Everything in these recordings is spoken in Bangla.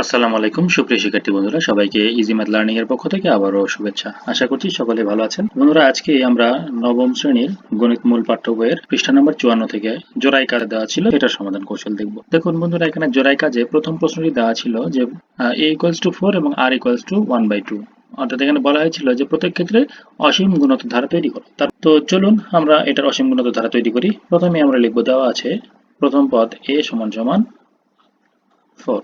আসসালামু আলাইকুম। সুপ্রিয় শিক্ষার্থী বন্ধুরা, সবাইকে ইজি ম্যাথ লার্নিং এর পক্ষ থেকে আবারও শুভেচ্ছা। আশা করছি সকলে ভালো আছেন। বন্ধুরা, আজকে আমরা নবম শ্রেণির গণিত মূল পাঠ্য বইয়ের পৃষ্ঠা নম্বর চুয়ান্ন থেকে জোড়াই কাজ দেওয়া ছিল, এটার সমাধান কৌশল দেখব। দেখুন বন্ধুরা, এখানে জোড়াই কাজে প্রথম প্রশ্নটি দেওয়া ছিল যে এ ইকুয়ালস টু ফোর এবং r equals to one by two অর্থাৎ এখানে বলা হয়েছিল যে, প্রত্যেক ক্ষেত্রে অসীম গুণত ধারা তৈরি করো। তার তো চলুন আমরা এটার অসীম গুণত ধারা তৈরি করি। প্রথমে আমরা লিখব দেওয়া আছে প্রথম পদ এ সমান সমান ফোর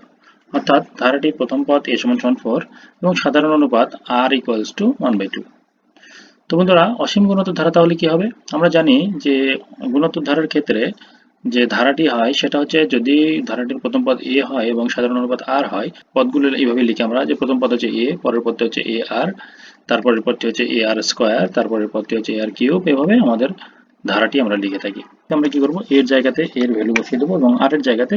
অর্থাৎ ধারাটির প্রথম পদ এ সমান সমান ফোর এবং সাধারণ অনুপাত r equals to one by two তো বন্ধুরা, অসীম গুণোত্তর ধারা তাহলে কি হবে? আমরা জানি যে গুণোত্তর ধারার ক্ষেত্রে যে ধারাটি হয়, সেটা হচ্ছে যদি ধারাটির প্রথম পদ এ হয় এবং সাধারণ অনুপাত আর হয়, পদগুলো এইভাবে লিখি আমরা যে প্রথম পদ হচ্ছে এ পরের পদটি হচ্ছে এ আর তারপরের পদটি হচ্ছে এ আর স্কোয়ার তারপরের পদটি হচ্ছে এ আর কিউব এভাবে আমাদের ধারাটি আমরা লিখে থাকি। আমরা কি করব? এর জায়গাতে এর ভ্যালু বসিয়ে দেবো এবং আর এর জায়গাতে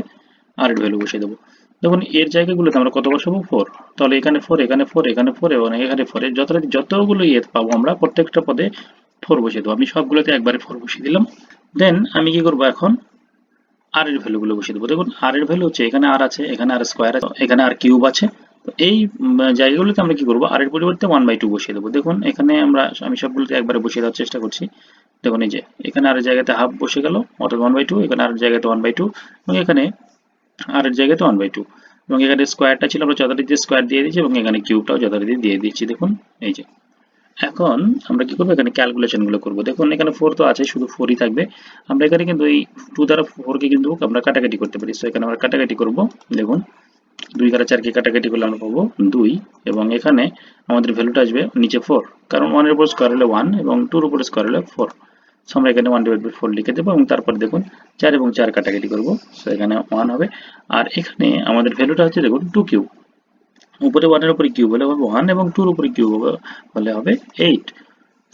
আর এর ভ্যালু বসিয়ে দেবো। দেখুন, এর জায়গাগুলোতে আমরা কত বসাবো? ফোর তাহলে এখানে ফোর এখানে ফোর এখানে ফোর এবং এখানে ফোর যত যতগুলো ইয়ে পাবো আমরা, প্রত্যেকটা পদে ফোর বসিয়ে দেবো। আমি সবগুলোতে একবারে ফোর বসিয়ে দিলাম। দেন আমি কি করব এখন? আর এর ভ্যালুগুলো বসিয়ে দেবো। দেখুন আর এর ভ্যালু হচ্ছে এখানে আর আছে, এখানে আর স্কোয়ার আছে, এখানে আর কিউব আছে। এই জায়গাগুলোতে আমরা কি করব? আর এর পরিবর্তে ওয়ান বাই টু বসিয়ে দেবো। দেখুন, এখানে আমরা আমি সবগুলোতে একবারে বসিয়ে দেওয়ার চেষ্টা করছি। দেখুন, এই যে, এখানে আর জায়গাতে হাফ বসে গেল অর্থাৎ ওয়ান বাই টু এখানে আর জায়গাতে ওয়ান বাই টু এবং এখানে আর এর জায়গাতে ওয়ান বাই টু এবং এখানে স্কোয়ারটা ছিল, আমরা যথারীতি স্কোয়ার দিয়ে দিয়েছি এবং এখানে কিউবটাও যথারীতি দিয়ে দিচ্ছি, দেখুন, এই যে। এখন আমরা কি করব? এখানে ক্যালকুলেশনগুলো করব। দেখুন, এখানে ফোর তো আছে, শুধু ফোরই থাকবে। আমরা এখানে কিন্তু এই টু দ্বারা ফোরকে কিন্তু আমরা কাটাকাটি করতে পারি। সো এখানে আমরা কাটাকাটি করব, দেখুন, দুই দ্বারা চারকে কাটাকাটি করলে আমরা পাবো দুই। এবং এখানে আমাদের ভ্যালুটা আসবে নিচে ফোর কারণ ওয়ানের উপর স্কোয়ার হলে ওয়ান এবং টুর উপরে স্কোয়ার হলে ফোর আমরা এখানে ওয়ান ডিভাইড বাই ফোর লিখে দেবো এবং তারপর দেখুন চার এবং চার কাটাকাটি করব। এখানে ওয়ান হবে। আর এখানে আমাদের ভ্যালুটা হচ্ছে দেখুন টু কিউ উপরে ওয়ানের উপরে হলে হবে ওয়ান এবং টুর উপরে হলে হবে এইট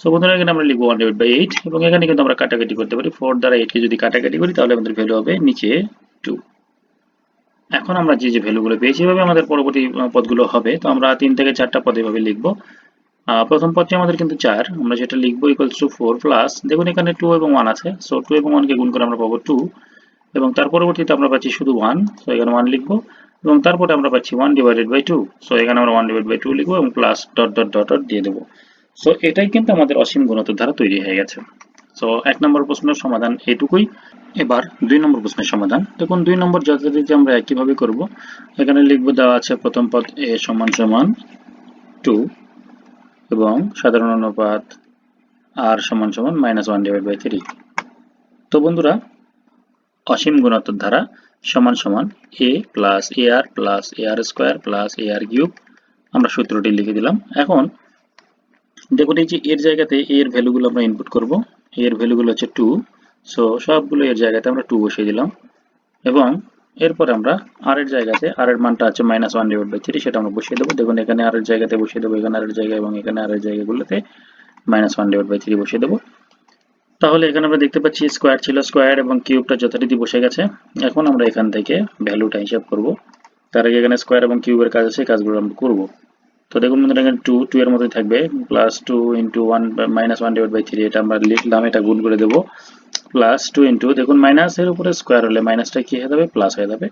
সো বন্ধুরা, এখানে আমরা লিখব ওয়ান ডিভাইড বাই এইট এবং এখানে কিন্তু আমরা কাটাকাটি করতে পারি। ফোর দ্বারা এইটকে যদি কাটাকাটি করি, তাহলে আমাদের ভ্যালু হবে নিচে টু এখন আমরা যে যে ভ্যালুগুলো পেয়েছি, এভাবে আমাদের পরবর্তী পদগুলো হবে। তো আমরা তিন থেকে চারটা পদ এভাবে লিখব। প্রথম পদটি আমাদের কিন্তু চার। আমরা যেটা লিখব ইকুয়ালস টু ফোর প্লাস দেখুন এখানে টু এবং ওয়ান আছে। সো টু এবং ওয়ানকে গুণ করে আমরা পাবো টু এবং তার পরবর্তীতে আমরা পাচ্ছি শুধু ওয়ান সো এখানে ওয়ান লিখব। এবং তারপরে আমরা পাচ্ছি one divided by two so এখানে আমরা ওয়ান ডিভাইড বাই টু লিখব এবং plus dot dot dot dot দিয়ে দেবো। সো এটাই কিন্তু আমাদের অসীম গুণতের দ্বারা তৈরি হয়ে গেছে। সো এক নম্বর প্রশ্নের সমাধান এটুকুই এবার দুই নম্বর প্রশ্নের সমাধান। দেখুন, দুই নম্বর যথারীতি আমরা একইভাবে করব। এখানে লিখব দেওয়া আছে প্রথম পদ এ সমান সমান টু এবং সাধারণ অনুপাত আর সমান সমান minus one divide by three তো বন্ধুরা, অসীম গুণাত্মক ধারা সমান সমান a plus a r plus a r square plus a r cube আমরা সূত্রটি লিখে দিলাম। এখন দেখুন এই যে এর জায়গাতে এর ভ্যালুগুলো আমরা ইনপুট করব। এর ভ্যালুগুলো হচ্ছে টু সো সবগুলো এর জায়গাতে আমরা টু বসিয়ে দিলাম। এবং এরপর আমরা আর এর জায়গাতে আর এর মানটা আছে minus one divide by three সেটা আমরা বসিয়ে দেবো। দেখুন, এখানে আর এর জায়গাতে বসিয়ে দেবো, এখানে আর এর জায়গায় এবং এখানে আর এর জায়গাগুলোতে minus one divide by three বসিয়ে দেবো। তাহলে এখানে আমরা দেখতে পাচ্ছি স্কোয়ার ছিল স্কোয়ার এবং কিউবটা যথারীতি বসে গেছে। এখন আমরা এখান থেকে ভ্যালুটা হিসাব করব। তার আগে এখানে স্কোয়ার এবং কিউবের কাজ আছে কাজগুলো আমরা করব। তো দেখুন বন্ধুরা, এখানে টু টু এর মধ্যে থাকবে। Plus two into one minus one divide by three এটা আমরা লিখলাম, এটা গুণ করে দেবো। প্লাস টু ইন্টু দেখুন মাইনাসের উপরে স্কোয়ার হলে মাইনাসটা কি হয়ে যাবে? প্লাস হয়ে যাবে।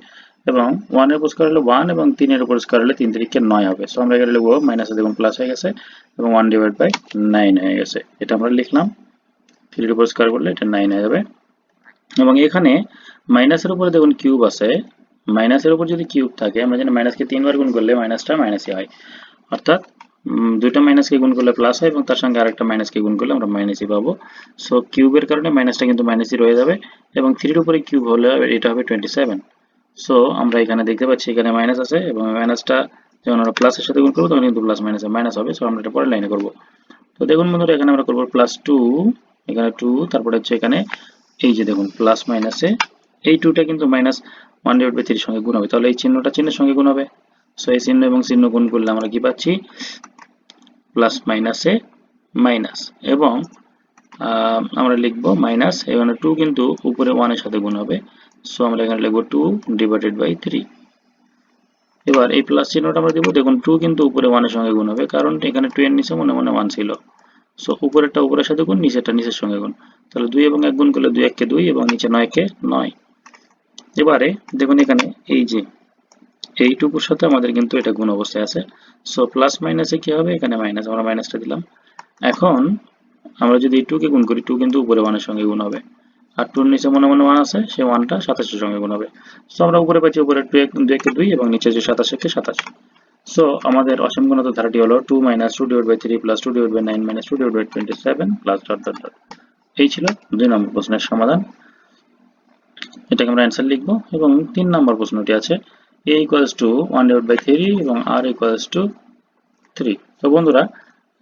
এবং ওয়ানের উপর স্কোয়ার হলে ওয়ান এবং তিনের উপর স্কোয়ার হলে তিন তিরিখে নয় হবে। সো আমরা এখানে লিখব মাইনাসে দেখুন প্লাস হয়ে গেছে এবং ওয়ান ডিভাইড বাই নাইন হয়ে গেছে। এটা আমরা লিখলাম। থ্রির উপর স্কোয়ার করলে এটা নাইন হয়ে যাবে। এবং এখানে মাইনাসের উপরে দেখুন কিউব আছে। মাইনাসের উপর যদি কিউব থাকে, আমরা জানি মাইনাসকে তিনবার গুণ করলে মাইনাসটা মাইনাসই হয়। অর্থাৎ দুইটা মাইনাসকে গুণ করলে প্লাস হয় এবং তার সঙ্গে আরেকটা মাইনাসকে গুণ করলে আমরা মাইনাসই পাবো। সো কিউবের কারণে মাইনাসটা কিন্তু মাইনাসই রয়ে যাবে এবং থ্রির উপরে কিউব হলে এটা হবে টোয়েন্টি সেভেন সো আমরা এখানে দেখতে পাচ্ছি এখানে মাইনাস আছে এবং মাইনাসটা যখন আমরা প্লাসের সাথে গুণ করব, তখন কিন্তু প্লাস মাইনাস মাইনাস হবে। সো আমরা এটা পরের লাইনে করব। তো, দেখুন বন্ধুরা, এখানে আমরা করব প্লাস টু এখানে টু তারপরে হচ্ছে এখানে এই যে দেখুন প্লাস মাইনাসে এই টুটা কিন্তু মাইনাস ওয়ান ডিভাইড বাই থ্রির সঙ্গে গুণ হবে। তাহলে এই চিহ্নটা চিহ্নের সঙ্গে গুণ হবে। সো এই চিহ্ন এবং চিহ্ন গুণ করলে আমরা কি পাচ্ছি? প্লাস মাইনাসে মাইনাস এবং আমরা লিখব মাইনাস এখানে টু কিন্তু উপরে ওয়ানের সাথে গুণ হবে। সো আমরা এখানে লিখব টু ডিভাইডেড বাই থ্রি এবার এই প্লাস চিহ্নটা আমরা দেবো। দেখুন টু কিন্তু উপরে ওয়ানের সঙ্গে গুণ হবে, কারণ এখানে টু এর নিচে মনে মনে ওয়ান ছিল। সো উপরেরটা উপরের সাথে গুণ, নিচেরটা নিচের সঙ্গে গুণ। তাহলে দুই এবং এক গুণ করলে দুই, এককে দুই এবং নিচে নয়কে নয়। এবারে, দেখুন এখানে এই যে এইটুকুর সাথে আমাদের কিন্তু এটা গুণ অবস্থায় আছে। সো প্লাস মাইনাসে কি হবে? এখানে মাইনাস আমরা মাইনাসটা দিলাম। এখন আমরা যদি টু কে গুণ করি টু কিন্তু উপরে ওয়ানের সঙ্গে গুণ হবে। আর টুর নিচে মনে মনে ওয়ান আছে সেই ওয়ানটা সাতাশের সঙ্গে গুণ হবে। সো আমরা উপরে পাচ্ছি উপরে টু এক দুই একে দুই এবং নিচে যে সাতাশ, একে সাতাশ। সো আমাদের অসীম গুণত ধারাটি হলো। Two minus two divide by three plus two divide by nine minus two divide by twenty seven plus dot dot dot এই ছিল দুই নম্বর প্রশ্নের সমাধান। এটাকে আমরা অ্যান্সার লিখব এবং তিন নম্বর প্রশ্নটি আছে। A equals to one divide by three এবং r ইকুয়ালস টু থ্রি তো বন্ধুরা,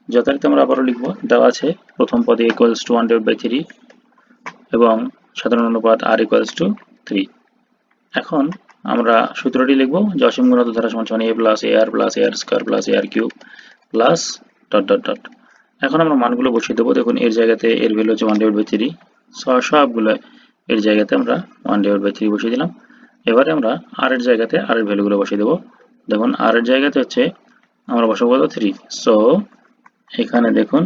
যথারীতি আমরা আবারও লিখব, দেওয়া আছে প্রথম পদে equals to one divide by three এবং সাধারণ অনুপাত r ইকুয়ালস টু থ্রি এখন আমরা সূত্রটি লিখব যে অসীম গুণত ধারা সমান সমান a plus a r plus a r square plus a r cube plus dot dot dot এখন আমরা মানগুলো বসিয়ে দেবো, দেখুন এর জায়গাতে এর ভ্যালু হচ্ছে ওয়ান ডিভাইড বাই থ্রি সবগুলো এর জায়গাতে আমরা ওয়ান ডিভাইড বাই থ্রি বসিয়ে দিলাম। এবারে আমরা আর এর জায়গাতে আর এর ভ্যালুগুলো বসিয়ে দেবো। দেখুন আর এর জায়গাতে হচ্ছে, আমরা বসাবো কত? থ্রি সো এখানে দেখুন,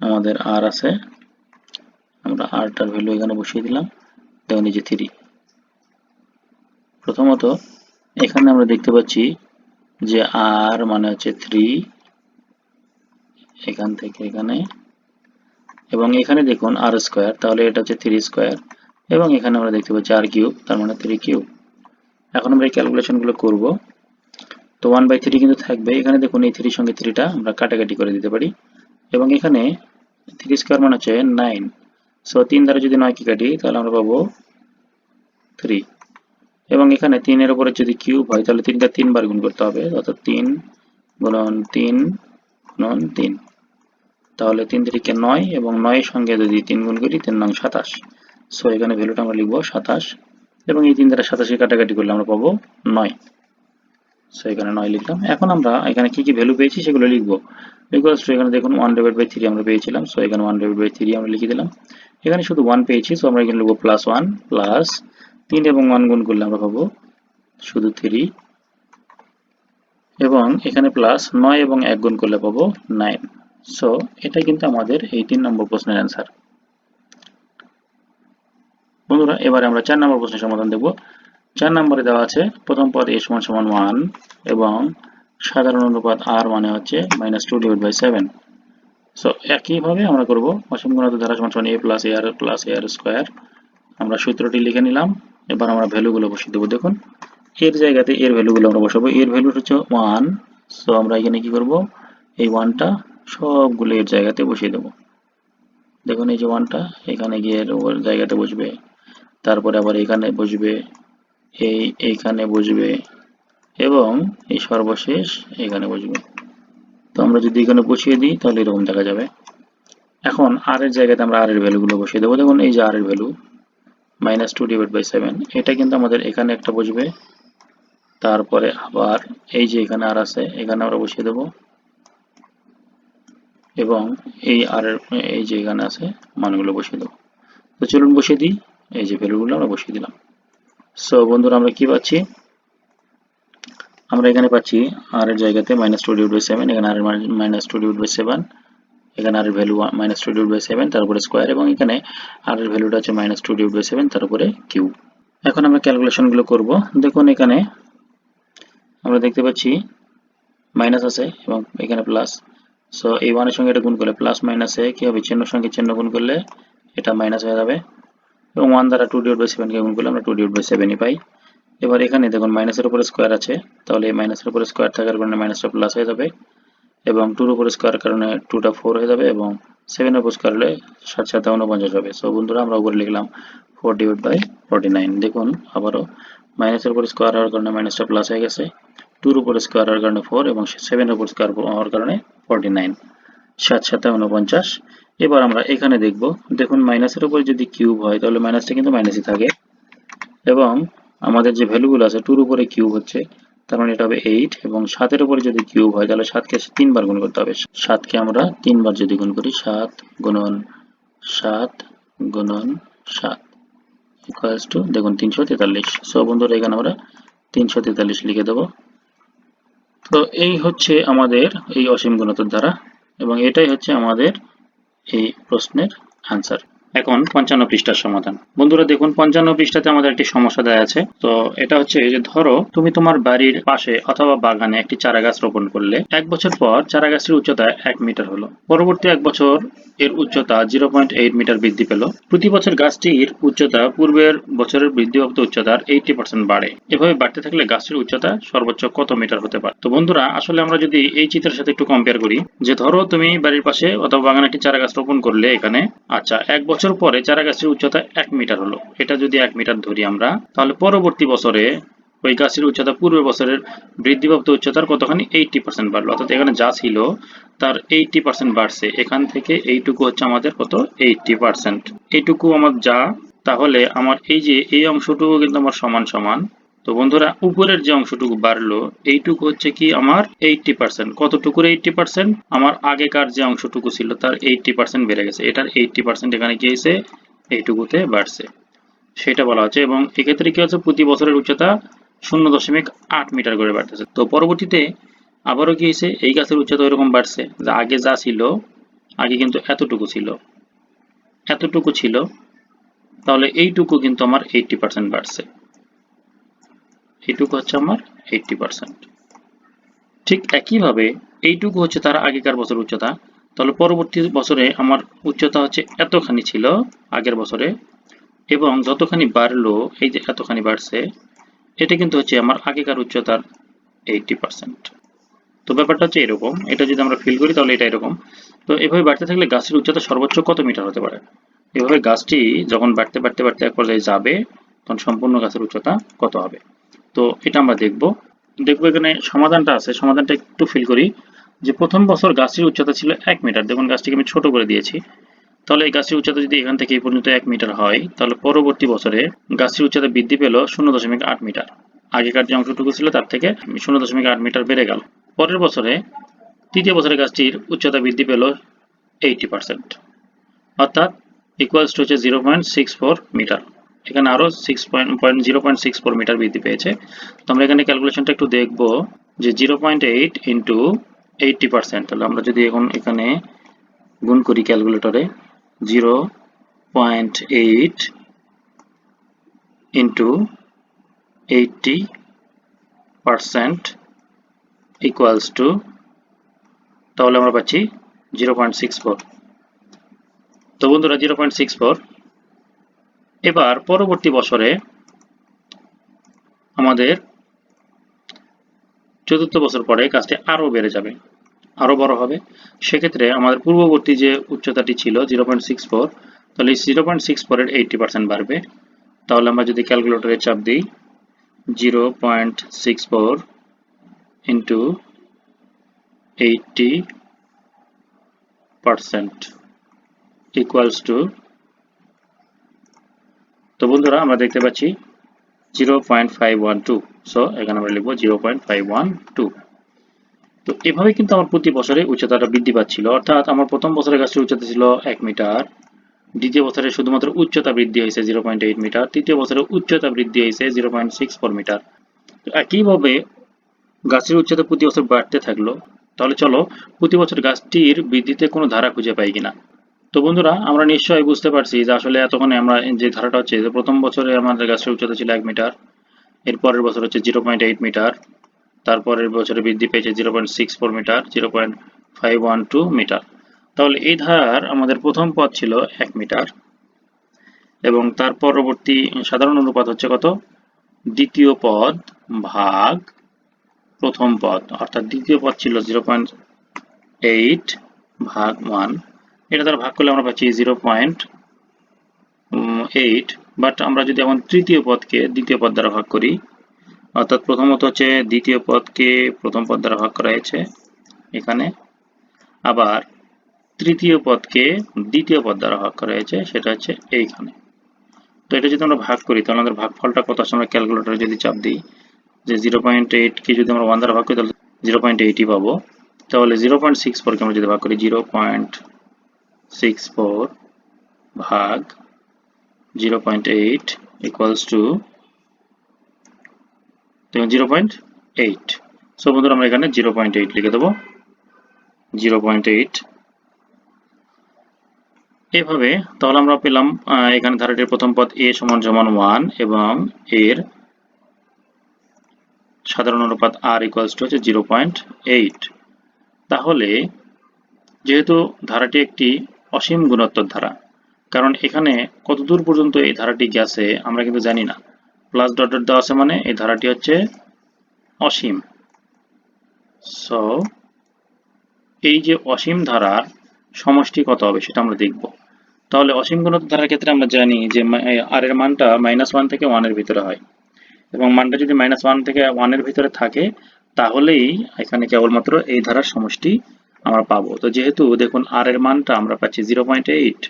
আমাদের আর আছে। আমরা আরটার ভ্যালু এখানে বসিয়ে দিলাম। দেখুন, এই যে থ্রি প্রথমত, এখানে আমরা দেখতে পাচ্ছি যে আর মানে হচ্ছে থ্রি এখান থেকে এখানে। এবং এখানে দেখুন আর স্কোয়ার তাহলে এটা হচ্ছে থ্রি স্কোয়ার এবং এখানে আমরা দেখতে পাচ্ছি আর কিউব, তার মানে থ্রি কিউব। এখন আমরা এই ক্যালকুলেশনগুলো করব। তো ওয়ান বাই থ্রি কিন্তু থাকবে। এখানে দেখুন এই থ্রির সঙ্গে থ্রিটা আমরা কাটাকাটি করে দিতে পারি। এবং এখানে থ্রি স্কোয়ার মানে হচ্ছে নাইন সো তিন দ্বারা যদি নয় কি কাটি, তাহলে আমরা পাবো থ্রি এবং এখানে তিনের উপরে যদি কিউব হয়, তাহলে তিনটা তিনবার গুণ করতে হবে। অর্থাৎ তিন গুণন তিন গুণন তিন। তাহলে তিন তিরিকে নয় এবং নয়ের সঙ্গে যদি তিন গুণ করি, তিন নং সাতাশ। সো এখানে ভ্যালুটা আমরা লিখব সাতাশ এবং এই তিন দ্বারা সাতাশে কাটাকাটি করলে আমরা পাবো নয়। সো এখানে নয় লিখলাম। এখন আমরা এখানে কি কি ভ্যালু পেয়েছি সেগুলো লিখব। ইকুয়ালস টু এখানে দেখুন ওয়ান ডিভাইড বাই থ্রি আমরা পেয়েছিলাম। সো এখানে ওয়ান ডিভাইড বাই থ্রি আমরা লিখে দিলাম। এখানে শুধু ওয়ান পেয়েছি সো আমরা এখানে লিখব প্লাস ওয়ান প্লাস তিন এবং ওয়ান গুণ করলে আমরা পাবো শুধু থ্রি এবং এখানে প্লাস নয় এবং এক গুণ করলে পাবো নাইন সো এটা কিন্তু আমাদের এই তিন নম্বর প্রশ্নের অ্যান্সার বন্ধুরা, এবারে আমরা চার নম্বর প্রশ্নের সমাধান দেখব। চার নম্বরে দেওয়া আছে, প্রথম পদ এ সমান সমান ওয়ান এবং সাধারণ অনুপাত আর মানে হচ্ছে minus two divide by seven so একইভাবে আমরা করব, অসীম গুণাত ধারা সমান সমান a plus a r plus a r square আমরা সূত্রটি লিখে নিলাম, এবার আমরা ভ্যালুগুলো বসিয়ে দেবো। দেখুন, এর জায়গাতে এর ভ্যালুগুলো আমরা বসাবো। এর ভ্যালু হচ্ছে ওয়ান সো আমরা এখানে কি করব? এই ওয়ানটা সবগুলো এর জায়গাতে বসিয়ে দেবো। দেখুন, এই যে ওয়ানটা এখানে গিয়ে জায়গাতে বসবে। তারপরে আবার এখানে বসবে, এই এইখানে বসবে এবং এই সর্বশেষ এখানে বসবে। তো আমরা যদি এখানে বসিয়ে দিই, তাহলে এরকম দেখা যাবে। এখন আর এর জায়গাতে আমরা আর এর ভ্যালুগুলো বসিয়ে দেবো। দেখুন, এই যে আর এর value minus two divide by seven এটা কিন্তু আমাদের এখানে একটা বসবে। তারপরে আবার এই যে এখানে আর আছে, এখানে আমরা বসিয়ে দেব। এবং এই আর এই যে এখানে আছে, মানগুলো বসিয়ে দেবো। তো চলুন বসিয়ে দিই। এই যে ভ্যালুগুলো আমরা বসিয়ে দিলাম। সো বন্ধুরা, আমরা কি পাচ্ছি? আমরা এখানে পাচ্ছি আর এর জায়গাতে minus two divide by seven এখানে r minus two divide by seven এখানে r value minus two divide by seven তারপরে স্কোয়ার এবং এখানে আর এর ভ্যালুটা হচ্ছে minus two divide by seven তারপরে কিউ এখন আমরা ক্যালকুলেশনগুলো করব। দেখুন, এখানে আমরা দেখতে পাচ্ছি মাইনাস আছে এবং এখানে প্লাস সো এই ওয়ানের সঙ্গে এটা গুণ করলে প্লাস মাইনাসে কি হবে? চিহ্ন সঙ্গে চিহ্ন গুণ করলে এটা মাইনাস হয়ে যাবে। এবং ওয়ান দ্বারা টু ডিভাইড বাই সেভেনকে গুণ করলে আমরা টু ডিভাইড বাই সেভেনই পাই। এবার এখানে দেখুন মাইনাসের উপরে স্কোয়ার আছে, তাহলে এই মাইনাসের উপরে স্কোয়ার থাকার কারণে মাইনাসটা প্লাস হয়ে যাবে এবং টুর উপরে স্কোয়ার কারণে টুটা ফোর হয়ে যাবে এবং সেভেনের উপর স্কোয়ার হলে ষাট সাথে উনপঞ্চাশ হবে। সো বন্ধুরা, আমরা উপরে লিখলাম four divide by forty nine দেখুন, আবারও মাইনাসের উপর স্কোয়ার হওয়ার কারণে মাইনাসটা প্লাস হয়ে গেছে। টুর উপরে স্কোয়ার হওয়ার কারণে ফোর এবং সেভেন উপর স্কোয়ার হওয়ার কারণে ফোরটি নাইন সাত সাথে উনপঞ্চাশ এবার আমরা এখানে দেখব, দেখুন মাইনাসের উপরে যদি কিউব হয়, তাহলে মাইনাসটা কিন্তু মাইনাসই থাকে। এবং আমাদের যে ভ্যালুগুলো আছে, টুর উপরে কিউব হচ্ছে, তার মানে এটা হবে এইট, এবং সাতের উপরে যদি কিউব হয়, তাহলে সাতকে তিনবার গুণ করতে হবে। সাতকে আমরা তিনবার যদি গুণ করি, সাত গুণন সাত গুণন সাত ইকুয়ালস টু দেখুন, তিনশো তেতাল্লিশ। সো বন্ধুরা, এখানে আমরা তিনশো তেতাল্লিশ লিখে দেবো। তো, এই হচ্ছে আমাদের এই অসীম গুণতের দ্বারা এবং এটাই হচ্ছে আমাদের এই প্রশ্নের আনসার এখন পঞ্চান্ন পৃষ্ঠার সমাধান। বন্ধুরা, দেখুন, পঞ্চান্ন পৃষ্ঠাতে আমাদের একটি সমস্যা দেওয়া আছে। তো এটা হচ্ছে যে, ধরো, তুমি তোমার বাড়ির পাশে অথবা বাগানে একটি চারা গাছ রোপণ করলে, এক বছর পর চারা গাছটির উচ্চতা এক মিটার হলো। পরবর্তী এক বছর এর উচ্চতা জিরো পয়েন্ট এইট মিটার বৃদ্ধি পেল। প্রতি বছর গাছটির উচ্চতা পূর্বের বছরের বৃদ্ধিপ্রাপ্ত উচ্চতার এইটি পার্সেন্ট বাড়ে। এভাবে বাড়তে থাকলে গাছটির উচ্চতা সর্বোচ্চ কত মিটার হতে পারে? তো বন্ধুরা, আসলে আমরা যদি এই চিত্রের সাথে একটু কম্পেয়ার করি, যে ধরো তুমি বাড়ির পাশে অথবা বাগানে একটি চারা গাছ রোপণ করলে এখানে আচ্ছা এক বছর পরে চারা গাছের উচ্চতা এক মিটার হলো। এটা যদি এক মিটার ধরি আমরা, তাহলে পরবর্তী বছরে ওই গাছের উচ্চতা পূর্বের বছরের বৃদ্ধিপ্রাপ্ত উচ্চতার কতখানি? এইটটি পার্সেন্ট বাড়লো। অর্থাৎ এখানে যা ছিল, তার এইটটি পার্সেন্ট বাড়ছে। এখান থেকে এইটুকু হচ্ছে আমাদের কত? এইটটি পার্সেন্ট এইটুকু আমার যা, তাহলে আমার এই যে, এই অংশটুকু কিন্তু আমার সমান সমান তো বন্ধুরা, উপরের যে অংশটুকু বাড়লো, এইটুকু হচ্ছে কি আমার এইটটি পার্সেন্ট কতটুকুর এইটটি পার্সেন্ট আমার আগেকার যে অংশটুকু ছিল তার এইটটি পার্সেন্ট বেড়ে গেছে। এটার এইটটি পার্সেন্ট এখানে কি হয়েছে এইটুকুতে বাড়ছে। সেটা বলা হচ্ছে এবং এক্ষেত্রে কি হচ্ছে, প্রতি বছরের উচ্চতা শূন্য দশমিক আট মিটার করে বাড়তেছে। তো পরবর্তীতে আবারও কি হয়েছে এই গাছের উচ্চতা ওইরকম বাড়ছে। যা আগে যা ছিল, আগে কিন্তু এতটুকু ছিল। এতটুকু ছিল, তাহলে এইটুকু কিন্তু আমার এইটটি পার্সেন্ট বাড়ছে। এইটুকু হচ্ছে আমার এইটটি পার্সেন্ট ঠিক একইভাবে এইটুকু হচ্ছে তার আগেকার বছর উচ্চতা। তাহলে পরবর্তী বছরে আমার উচ্চতা হচ্ছে এতখানি ছিল আগের বছরে এবং যতখানি বাড়লো, এই যে এতখানি বাড়ছে, এটা কিন্তু হচ্ছে আমার আগেকার উচ্চতার এইটটি পার্সেন্ট তো ব্যাপারটা হচ্ছে এরকম, এটা যদি আমরা ফিল করি তাহলে এটা এরকম। তো এভাবে বাড়তে থাকলে গাছের উচ্চতা সর্বোচ্চ কত মিটার হতে পারে? এভাবে গাছটি যখন বাড়তে বাড়তে বাড়তে এক পর্যায়ে যাবে, তখন সম্পূর্ণ গাছের উচ্চতা কত হবে? তো এটা আমরা দেখব। দেখব এখানে সমাধানটা আছে। সমাধানটা একটু ফিল করি। যে প্রথম বছর গাছটির উচ্চতা ছিল এক মিটার। দেখুন, গাছটিকে আমি ছোট করে দিয়েছি। তাহলে এই গাছটির উচ্চতা যদি এখান থেকে এই পর্যন্ত এক মিটার হয়, তাহলে পরবর্তী বছরে গাছটির উচ্চতা বৃদ্ধি পেল শূন্য দশমিক আট মিটার। আগেকার যে অংশটুকু ছিল, তার থেকে শূন্য দশমিক আট মিটার বেড়ে গেল। পরের বছরে তৃতীয় বছরে গাছটির উচ্চতা বৃদ্ধি পেল এইটি পার্সেন্ট। অর্থাৎ ইকুয়ালস টু হচ্ছে zero point six four meter. এখানে আরও six point point zero point six four meter বৃদ্ধি পেয়েছে। তো আমরা এখানে ক্যালকুলেশনটা একটু দেখব যে zero point eight into eighty percent তাহলে আমরা যদি এখন এখানে গুণ করি ক্যালকুলেটরে zero point eight into eighty percent equals to তাহলে আমরা পাচ্ছি জিরো পয়েন্ট সিক্স ফোর তো বন্ধুরা জিরো পয়েন্ট সিক্স ফোর এবার পরবর্তী বছরে আমাদের চতুর্থ বছর পরে কাজটি আরও বেড়ে যাবে, আরও বড় হবে। সেক্ষেত্রে আমাদের পূর্ববর্তী যে উচ্চতাটি ছিল জিরো পয়েন্ট সিক্স ফোর, তাহলে জিরো পয়েন্ট সিক্স ফোরের এইটটি পার্সেন্ট বাড়বে। তাহলে আমরা যদি ক্যালকুলেটরে চাপ দিই, zero point six four into eighty percent equals to তো বন্ধুরা, আমরা দেখতে পাচ্ছি zero point five one two so এখানে আমরা লিখব জিরো তো এভাবে কিন্তু আমার প্রতি বছরে উচ্চতাটা বৃদ্ধি পাচ্ছিল। অর্থাৎ আমার প্রথম বছরের গাছটির উচ্চতা ছিল এক মিটার। দ্বিতীয় বছরে শুধুমাত্র উচ্চতা বৃদ্ধি হয়েছে জিরো পয়েন্ট এইট মিটার। তৃতীয় বছরে উচ্চতা বৃদ্ধি হয়েছে zero point six four meter. একইভাবে গাছের উচ্চতা প্রতি বছর বাড়তে থাকল। তাহলে চলো, প্রতি বছর গাছটির বৃদ্ধিতে কোনো ধারা খুঁজে পাই কিনা। তো বন্ধুরা, আমরা নিশ্চয়ই বুঝতে পারছি যে আসলে এতক্ষণে আমরা যে ধারাটা হচ্ছে, যে প্রথম বছরে আমাদের গাছের উচ্চতা ছিল এক মিটার, এরপরের বছর হচ্ছে জিরো পয়েন্ট এইট মিটার, তারপরের বছরে বৃদ্ধি পেয়েছে zero point six four meter, zero point five one two meter. তাহলে এই ধারার আমাদের প্রথম পথ ছিল এক মিটার, এবং তার পরবর্তী সাধারণ অনুপাত হচ্ছে কত? দ্বিতীয় পদ ভাগ প্রথম পদ, অর্থাৎ দ্বিতীয় পদ ছিল জিরো পয়েন্ট এইট ভাগ ওয়ান এটা দ্বারা ভাগ করলে আমরা পাচ্ছি জিরো পয়েন্ট এইট বাট আমরা যদি এখন তৃতীয় পদকে দ্বিতীয় পদ দ্বারা ভাগ করি, অর্থাৎ প্রথমত হচ্ছে দ্বিতীয় পদকে প্রথম পদ দ্বারা ভাগ করা হয়েছে এখানে, আবার তৃতীয় পদকে দ্বিতীয় পদ দ্বারা ভাগ করা হয়েছে, সেটা হচ্ছে এইখানে। তো এটা যদি আমরা ভাগ করি, তাহলে আমাদের ভাগফলটা কত আসলে আমরা ক্যালকুলেটরে যদি চাপ দিই যে জিরো পয়েন্ট এইটকে যদি আমরা ওয়ান দ্বারা ভাগ করি, তাহলে জিরো পয়েন্ট এইটই পাবো। তাহলে জিরো পয়েন্ট সিক্স ফোরকে আমরা যদি ভাগ করি, জিরো পয়েন্ট সিক্স ফোর ভাগ zero point eight equals to zero point eight so বন্ধুরা আমরা এখানে জিরো পয়েন্ট এইট লিখে দেবো। জিরো পয়েন্ট এইট এভাবে তাহলে আমরা পেলাম এখানে ধারাটির প্রথম পদ এ সমান সমান ওয়ান এবং এর সাধারণ অনুপাত আর ইকুয়ালস টু হচ্ছে জিরো পয়েন্ট এইট তাহলে যেহেতু ধারাটি একটি অসীম গুণোত্তর ধারা। কারণ এখানে কতদূর পর্যন্ত এই ধারাটি গেছে আমরা কিন্তু জানি না। প্লাস ডট ডট দেওয়া আছে মানে এই ধারাটি হচ্ছে অসীম। সো এই যে অসীম ধারার সমষ্টি কত হবে সেটা আমরা দেখব। তাহলে অসীম গুণোত্তর ধারার ক্ষেত্রে আমরা জানি যে আর এর মানটা মাইনাস ওয়ান থেকে ওয়ানের ভিতরে হয়। এবং মানটা যদি মাইনাস ওয়ান থেকে ওয়ানের ভিতরে থাকে, তাহলেই এখানে কেবলমাত্র এই ধারার সমষ্টি আমরা পাবো। তো যেহেতু দেখুন আর এর মানটা আমরা পাচ্ছি জিরো পয়েন্ট এইট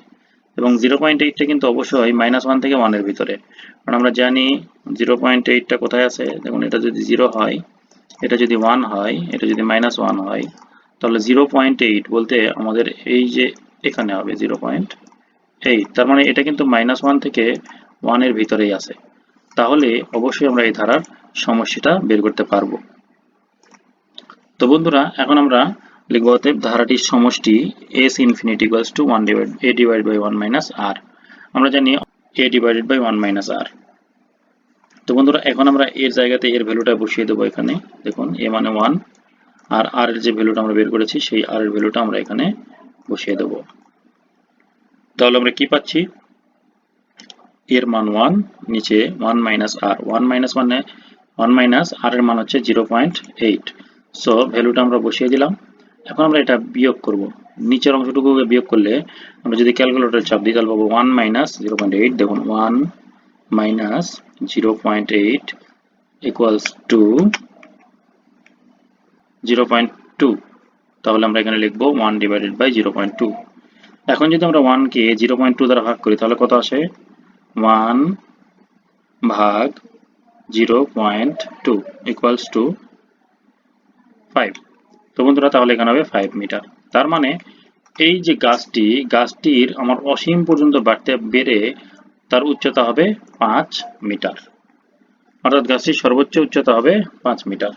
এবং জিরো পয়েন্ট এইটটা কিন্তু অবশ্যই মাইনাস ওয়ান থেকে ওয়ানের ভিতরে। কারণ আমরা জানি জিরো পয়েন্ট এইটটা কোথায় আছে? দেখুন, এটা যদি জিরো হয়, এটা যদি ওয়ান হয়, এটা যদি মাইনাস ওয়ান হয়, তাহলে জিরো পয়েন্ট এইট বলতে আমাদের এই যে এখানে হবে জিরো পয়েন্ট এইট তার মানে এটা কিন্তু মাইনাস ওয়ান থেকে ওয়ানের ভিতরেই আছে। তাহলে অবশ্যই আমরা এই ধারার সমস্যাটা বের করতে পারব। তো বন্ধুরা, এখন আমরা অতএব ধারাটির সমষ্টি S infinity equals to one divide a divide by one minus r আমরা জানি a divided by one minus r তো বন্ধুরা, এখন আমরা এর জায়গাতে এর ভ্যালুটা বসিয়ে দেবো এখানে। দেখুন এ মানে ওয়ান আর আর এর যে ভ্যালুটা আমরা বের করেছি, সেই আর এর ভ্যালুটা আমরা এখানে বসিয়ে দেবো। তাহলে আমরা কি পাচ্ছি? এর মান ওয়ান নিচে one minus r one minus মানে ওয়ান মাইনাস আর এর মান হচ্ছে জিরো পয়েন্ট এইট সো ভ্যালুটা আমরা বসিয়ে দিলাম। এখন আমরা এটা বিয়োগ করব। নিচের অংশটুকুকে বিয়োগ করলে আমরা যদি ক্যালকুলেটর চাপ দিই, তাহলে পাবো one minus zero point eight দেখুন one minus zero point eight equals to zero point two তাহলে আমরা এখানে লিখব one divided by zero point two এখন যদি আমরা ওয়ানকে জিরো পয়েন্ট টু দ্বারা ভাগ করি, তাহলে কত আসে? ওয়ান ভাগ zero point two equals to five তো বন্ধুরা, তাহলে এখানে হবে ফাইভ মিটার তার মানে এই যে গাছটি, গাছটির আমার অসীম পর্যন্ত বাড়তে বেড়ে তার উচ্চতা হবে পাঁচ মিটার অর্থাৎ গাছটির সর্বোচ্চ উচ্চতা হবে পাঁচ মিটার